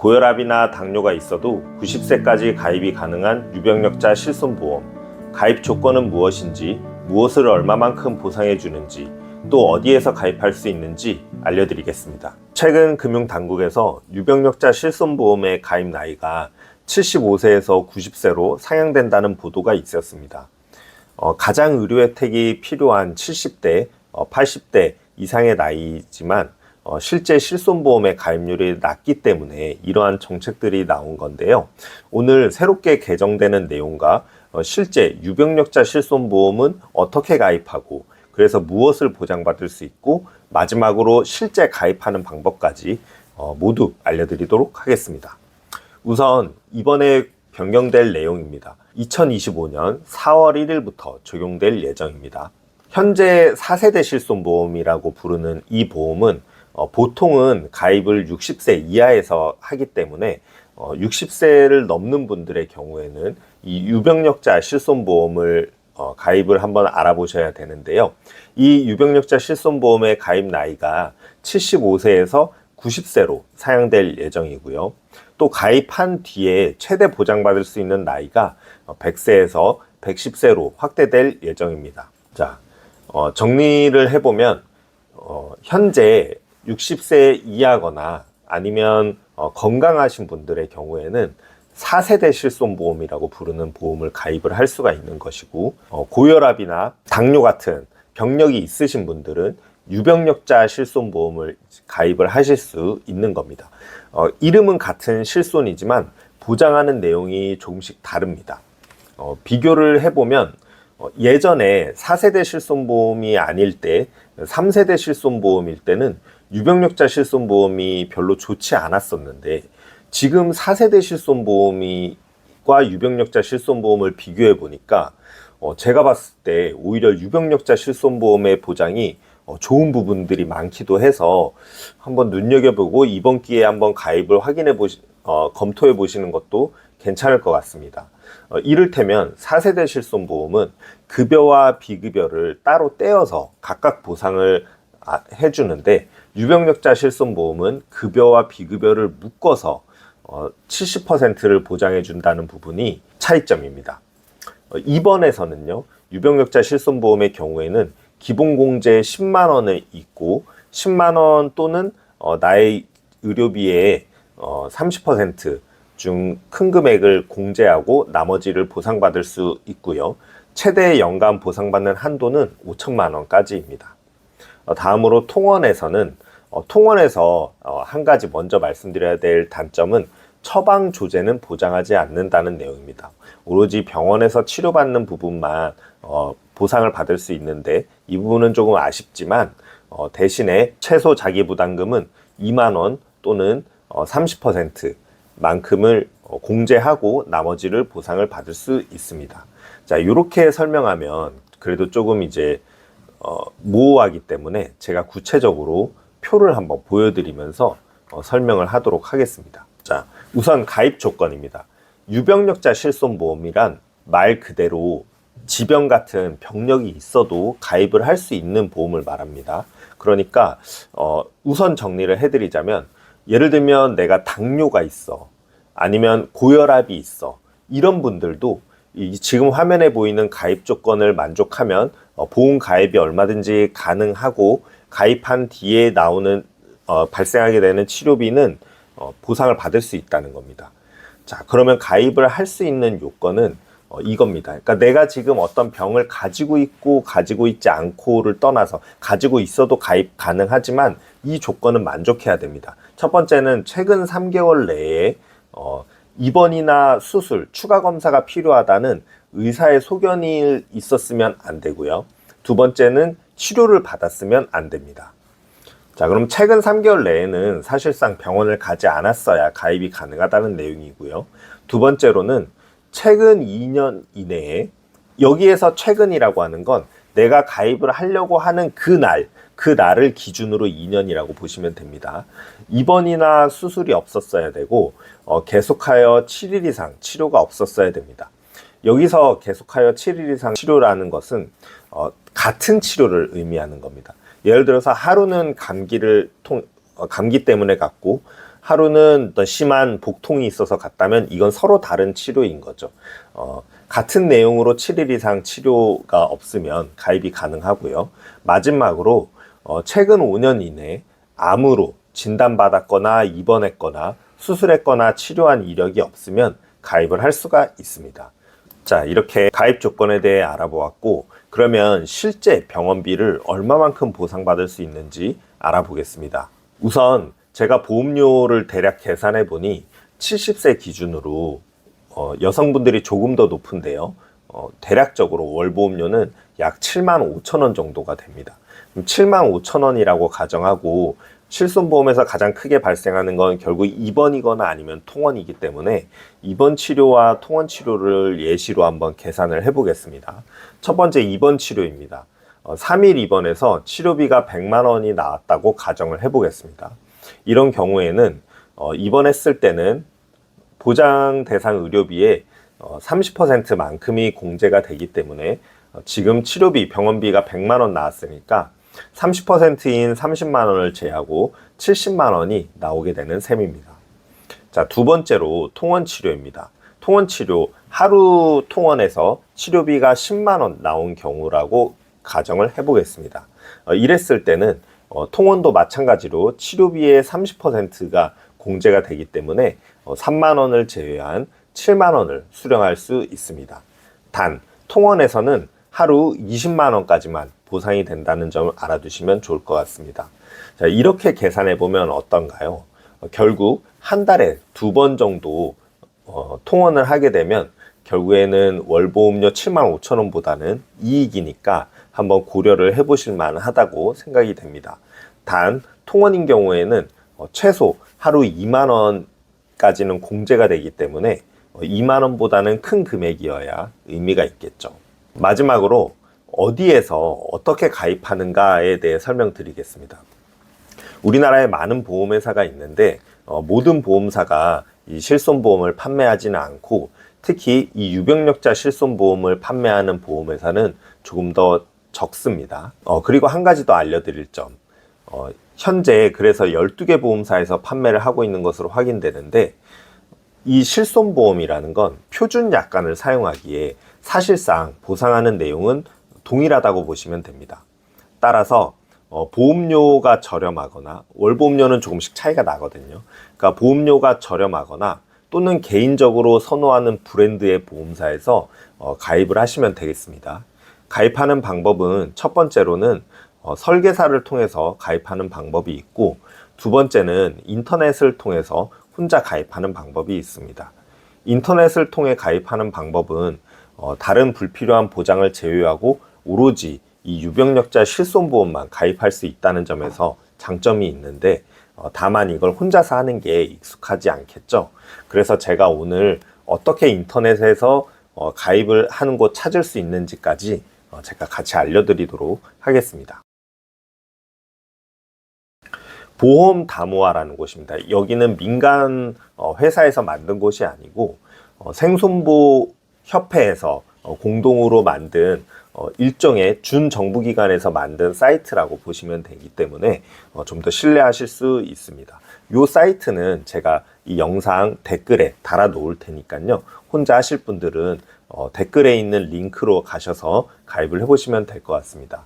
고혈압이나 당뇨가 있어도 90세까지 가입이 가능한 유병력자 실손보험. 가입 조건은 무엇인지, 무엇을 얼마만큼 보상해 주는지, 또 어디에서 가입할 수 있는지 알려드리겠습니다. 최근 금융당국에서 유병력자 실손보험의 가입 나이가 75세에서 90세로 상향된다는 보도가 있었습니다. 어, 가장 의료 혜택이 필요한 70대, 어, 80대 이상의 나이지만 어, 실제 실손보험의 가입률이 낮기 때문에 이러한 정책들이 나온 건데요. 오늘 새롭게 개정되는 내용과 어, 실제 유병력자 실손보험은 어떻게 가입하고 그래서 무엇을 보장받을 수 있고 마지막으로 실제 가입하는 방법까지 어, 모두 알려드리도록 하겠습니다. 우선 이번에 변경될 내용입니다. 2025년 4월 1일부터 적용될 예정입니다. 현재 4세대 실손보험이라고 부르는 이 보험은 어, 보통은 가입을 60세 이하에서 하기 때문에 어, 60세를 넘는 분들의 경우에는 이 유병력자 실손보험을 어, 가입을 한번 알아보셔야 되는데요. 이 유병력자 실손보험의 가입 나이가 75세에서 90세로 사양될 예정이고요. 또 가입한 뒤에 최대 보장받을 수 있는 나이가 100세에서 110세로 확대될 예정입니다. 자, 어, 정리를 해보면, 어, 현재 60세 이하거나 아니면 어, 건강하신 분들의 경우에는 4세대 실손보험이라고 부르는 보험을 가입을 할 수가 있는 것이고, 어, 고혈압이나 당뇨 같은 병력이 있으신 분들은 유병력자 실손보험을 가입을 하실 수 있는 겁니다. 어, 이름은 같은 실손이지만 보장하는 내용이 조금씩 다릅니다. 어, 비교를 해보면 어, 예전에 4세대 실손보험이 아닐 때 3세대 실손보험일 때는 유병력자 실손보험이 별로 좋지 않았었는데 지금 4세대 실손보험이과 유병력자 실손보험을 비교해 보니까 어, 제가 봤을 때 오히려 유병력자 실손보험의 보장이 어, 좋은 부분들이 많기도 해서 한번 눈여겨보고 이번 기회에 한번 가입을 확인해 보시, 어, 검토해 보시는 것도 괜찮을 것 같습니다. 어, 이를테면 4세대 실손보험은 급여와 비급여를 따로 떼어서 각각 보상을 아, 해주는데 유병력자 실손보험은 급여와 비급여를 묶어서 어, 70%를 보장해 준다는 부분이 차이점입니다. 어, 이번에서는요, 유병력자 실손보험의 경우에는 기본공제 10만 원을 있고 10만 원 또는 어, 나의 의료비의 어, 30%중 큰 금액을 공제하고 나머지를 보상받을 수 있고요. 최대 연간 보상받는 한도는 5천만 원까지입니다. 어, 다음으로 통원에서는 어, 통원에서 어, 한 가지 먼저 말씀드려야 될 단점은 처방 조제는 보장하지 않는다는 내용입니다. 오로지 병원에서 치료받는 부분만 어, 보상을 받을 수 있는데 이 부분은 조금 아쉽지만 어, 대신에 최소 자기 부담금은 2만 원 또는 어, 30% 만큼을 어, 공제하고 나머지를 보상을 받을 수 있습니다. 자, 이렇게 설명하면 그래도 조금 이제 어, 모호하기 때문에 제가 구체적으로 표를 한번 보여드리면서 어, 설명을 하도록 하겠습니다. 자, 우선 가입 조건입니다. 유병력자 실손보험이란 말 그대로 지병 같은 병력이 있어도 가입을 할 수 있는 보험을 말합니다. 그러니까 어, 우선 정리를 해드리자면 예를 들면 내가 당뇨가 있어 아니면 고혈압이 있어 이런 분들도 이 지금 화면에 보이는 가입 조건을 만족하면 어, 보험 가입이 얼마든지 가능하고 가입한 뒤에 나오는 어, 발생하게 되는 치료비는 어, 보상을 받을 수 있다는 겁니다. 자, 그러면 가입을 할 수 있는 요건은 어, 이겁니다. 그러니까 내가 지금 어떤 병을 가지고 있고 가지고 있지 않고를 떠나서 가지고 있어도 가입 가능하지만 이 조건은 만족해야 됩니다. 첫 번째는 최근 3개월 내에 어, 입원이나 수술, 추가 검사가 필요하다는 의사의 소견이 있었으면 안 되고요. 두 번째는 치료를 받았으면 안 됩니다. 자, 그럼 최근 3개월 내에는 사실상 병원을 가지 않았어야 가입이 가능하다는 내용이고요. 두 번째로는 최근 2년 이내에 여기에서 최근이라고 하는 건 내가 가입을 하려고 하는 그 날, 그 날을 기준으로 2년이라고 보시면 됩니다. 입원이나 수술이 없었어야 되고 어, 계속하여 7일 이상 치료가 없었어야 됩니다. 여기서 계속하여 7일 이상 치료라는 것은 어, 같은 치료를 의미하는 겁니다. 예를 들어서 하루는 감기를 통, 어, 감기 때문에 갔고 하루는 어떤 심한 복통이 있어서 갔다면 이건 서로 다른 치료인 거죠. 어, 같은 내용으로 7일 이상 치료가 없으면 가입이 가능하고요. 마지막으로 어, 최근 5년 이내 암으로 진단받았거나 입원했거나 수술했거나 치료한 이력이 없으면 가입을 할 수가 있습니다. 자, 이렇게 가입 조건에 대해 알아보았고, 그러면 실제 병원비를 얼마만큼 보상받을 수 있는지 알아보겠습니다. 우선 제가 보험료를 대략 계산해 보니 70세 기준으로 어, 여성분들이 조금 더 높은데요. 어, 대략적으로 월 보험료는 약 7만 5천 원 정도가 됩니다. 7만 5천 원이라고 가정하고 실손보험에서 가장 크게 발생하는 건 결국 입원이거나 아니면 통원이기 때문에 입원 치료와 통원 치료를 예시로 한번 계산을 해보겠습니다. 첫 번째 입원 치료입니다. 어, 3일 입원해서 치료비가 100만 원이 나왔다고 가정을 해보겠습니다. 이런 경우에는 어, 입원했을 때는 보장 대상 의료비의 어, 30%만큼이 공제가 되기 때문에 어, 지금 치료비 병원비가 100만 원 나왔으니까 30%인 30만 원을 제하고 70만 원이 나오게 되는 셈입니다. 자, 두 번째로 통원 치료입니다. 통원 치료 하루 통원에서 치료비가 10만 원 나온 경우라고 가정을 해 보겠습니다. 어, 이랬을 때는 어, 통원도 마찬가지로 치료비의 30%가 공제가 되기 때문에 어, 3만 원을 제외한 7만 원을 수령할 수 있습니다. 단 통원에서는 하루 20만 원까지만 보상이 된다는 점을 알아두시면 좋을 것 같습니다. 자, 이렇게 계산해 보면 어떤가요? 어, 결국 한 달에 두 번 정도 어, 통원을 하게 되면 결국에는 월보험료 7만 5천 원보다는 이익이니까 한번 고려를 해보실 만하다고 생각이 됩니다. 단 통원인 경우에는 어, 최소 하루 2만 원까지는 공제가 되기 때문에 어, 2만 원보다는 큰 금액이어야 의미가 있겠죠. 마지막으로 어디에서 어떻게 가입하는가에 대해 설명드리겠습니다. 우리나라에 많은 보험회사가 있는데 어, 모든 보험사가 이 실손보험을 판매하지는 않고 특히 이 유병력자 실손보험을 판매하는 보험회사는 조금 더 적습니다. 어, 그리고 한 가지 더 알려드릴 점. 어, 현재 그래서 12개 보험사에서 판매를 하고 있는 것으로 확인되는데 이 실손보험이라는 건 표준 약관을 사용하기에 사실상 보상하는 내용은 동일하다고 보시면 됩니다. 따라서 어, 보험료가 저렴하거나 월보험료는 조금씩 차이가 나거든요. 그러니까 보험료가 저렴하거나 또는 개인적으로 선호하는 브랜드의 보험사에서 어, 가입을 하시면 되겠습니다. 가입하는 방법은 첫 번째로는 어, 설계사를 통해서 가입하는 방법이 있고 두 번째는 인터넷을 통해서 혼자 가입하는 방법이 있습니다. 인터넷을 통해 가입하는 방법은 어, 다른 불필요한 보장을 제외하고 오로지 이 유병력자 실손보험만 가입할 수 있다는 점에서 장점이 있는데 어, 다만 이걸 혼자서 하는 게 익숙하지 않겠죠. 그래서 제가 오늘 어떻게 인터넷에서 어, 가입을 하는 곳 찾을 수 있는지까지 어, 제가 같이 알려드리도록 하겠습니다. 보험 다모아라는 곳입니다. 여기는 민간 어, 회사에서 만든 곳이 아니고 어, 생손보 협회에서 어, 공동으로 만든 어, 일종의 준정부기관에서 만든 사이트라고 보시면 되기 때문에 어, 좀더 신뢰하실 수 있습니다. 이 사이트는 제가 이 영상 댓글에 달아 놓을 테니까요. 혼자 하실 분들은 어, 댓글에 있는 링크로 가셔서 가입을 해보시면 될 것 같습니다.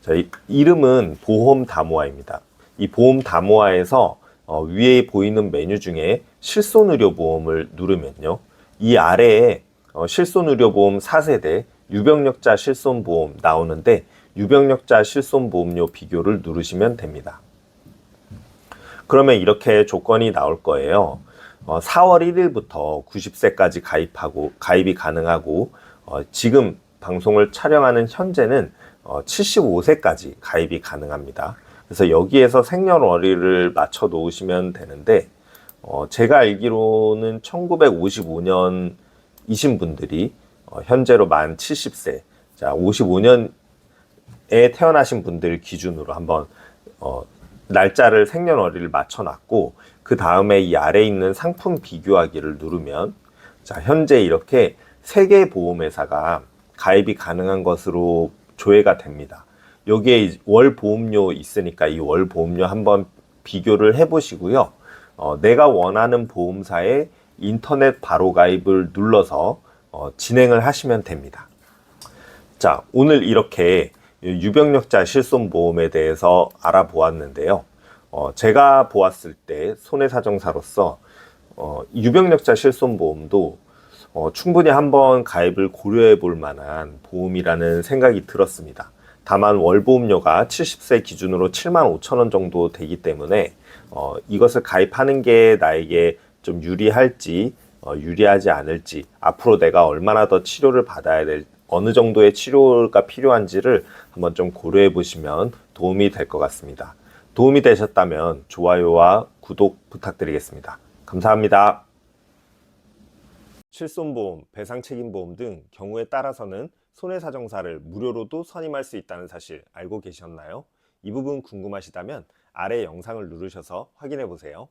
자, 이, 이름은 보험 다모아입니다. 이 보험 다모아에서 어, 위에 보이는 메뉴 중에 실손의료 보험을 누르면요. 이 아래에 어, 실손의료보험 4세대 유병력자 실손보험 나오는데 유병력자 실손보험료 비교를 누르시면 됩니다. 그러면 이렇게 조건이 나올 거예요. 어, 4월 1일부터 90세까지 가입하고 가입이 가능하고 어, 지금 방송을 촬영하는 현재는 어, 75세까지 가입이 가능합니다. 그래서 여기에서 생년월일을 맞춰 놓으시면 되는데 어, 제가 알기로는 1955년 이신 분들이 어, 현재로 만 70세, 자 55년에 태어나신 분들 기준으로 한번 어, 날짜를 생년월일을 맞춰놨고 그 다음에 이 아래 있는 상품 비교하기를 누르면 자 현재 이렇게 세 개 보험회사가 가입이 가능한 것으로 조회가 됩니다. 여기에 월 보험료 있으니까 이 월 보험료 한번 비교를 해보시고요. 어, 내가 원하는 보험사의 인터넷 바로 가입을 눌러서 어, 진행을 하시면 됩니다. 자, 오늘 이렇게 유병력자 실손보험에 대해서 알아보았는데요. 어, 제가 보았을 때 손해사정사로서 어, 유병력자 실손보험도 어, 충분히 한번 가입을 고려해 볼 만한 보험이라는 생각이 들었습니다. 다만 월보험료가 70세 기준으로 7만 5천 원 정도 되기 때문에 어, 이것을 가입하는 게 나에게 좀 유리할지 어, 유리하지 않을지 앞으로 내가 얼마나 더 치료를 받아야 될 어느 정도의 치료가 필요한지를 한번 좀 고려해 보시면 도움이 될 것 같습니다. 도움이 되셨다면 좋아요와 구독 부탁드리겠습니다. 감사합니다. 실손보험, 배상책임보험 등 경우에 따라서는 손해사정사를 무료로도 선임할 수 있다는 사실 알고 계셨나요? 이 부분 궁금하시다면 아래 영상을 누르셔서 확인해 보세요.